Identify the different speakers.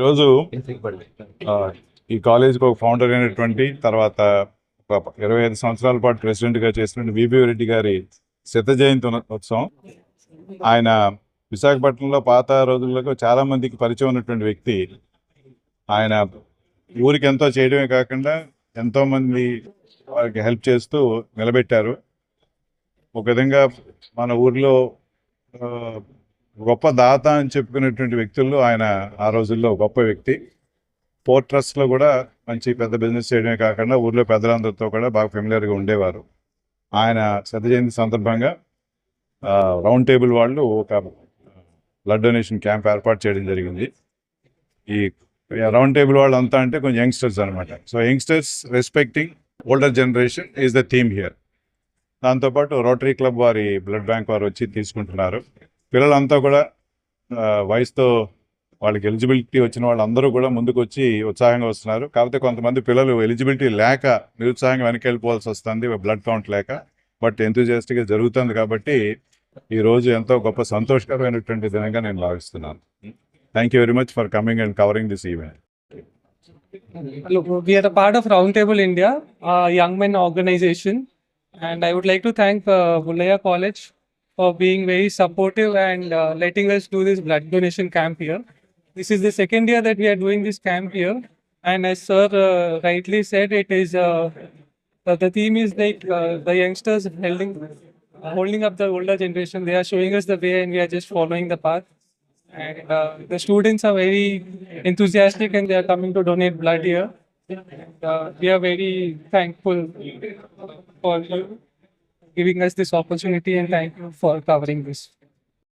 Speaker 1: ఈరోజు ఈ కాలేజీకి ఒక ఫౌండర్ అయినటువంటి తర్వాత ఒక ఇరవై ఐదు సంవత్సరాల పాటు ప్రెసిడెంట్గా చేసినటువంటి విబి రెడ్డి గారి శత జయంతి ఉత్సవం. ఆయన విశాఖపట్నంలో పాత రోజుల్లో చాలా మందికి పరిచయం ఉన్నటువంటి వ్యక్తి. ఆయన ఊరికి ఎంతో చేయడమే కాకుండా ఎంతో మంది వారికి హెల్ప్ చేస్తూ నిలబెట్టారు. ఒక విధంగా మన ఊర్లో గొప్ప దాత అని చెప్పుకునేటువంటి వ్యక్తుల్లో ఆయన ఆ రోజుల్లో గొప్ప వ్యక్తి. పోర్ట్ ట్రస్ట్లో కూడా మంచి పెద్ద బిజినెస్ చేయడమే కాకుండా ఊర్లో పెద్దలందరితో కూడా బాగా ఫెమిలియర్గా ఉండేవారు. ఆయన శత జయంతి సందర్భంగా రౌండ్ టేబుల్ వాళ్ళు ఒక బ్లడ్ డొనేషన్ క్యాంప్ ఏర్పాటు చేయడం జరిగింది. ఈ రౌండ్ టేబుల్ వాళ్ళు అంతా అంటే కొంచెం యంగ్స్టర్స్ అనమాట so youngsters respecting older generation is the theme here. దాంతోపాటు రోటరీ క్లబ్ వారి బ్లడ్ బ్యాంక్ వారు వచ్చి తీసుకుంటున్నారు. పిల్లలంతా కూడా వయసుతో వాళ్ళకి ఎలిజిబిలిటీ వచ్చిన వాళ్ళందరూ కూడా ముందుకు వచ్చి ఉత్సాహంగా వస్తున్నారు. కాకపోతే కొంతమంది పిల్లలు ఎలిజిబిలిటీ లేక నిరుత్సాహంగా వెనక్కి వెళ్ళిపోవాల్సి వస్తుంది బ్లడ్ కౌంట్ లేక. బట్ ఎంతూజియాస్టిక్గా జరుగుతుంది కాబట్టి ఈ రోజు ఎంతో గొప్ప సంతోషకరమైనటువంటి దినంగా నేను భావిస్తున్నాను. Thank you very much for coming and covering this event
Speaker 2: Look, we are a part of Roundtable India, a young men organization, and I would like to thank uh, Bulaya College for being very supportive and uh, letting us do this blood donation camp here. This is the second year that we are doing this camp here, and as Sir uh, rightly said, it is uh, uh, the theme is like uh, the youngsters holding holding up the older generation. They are showing us the way, and we are just following the path and uh, the students are very enthusiastic and they are coming to donate blood here. And, we are very thankful for you giving us this opportunity and thank you for covering this.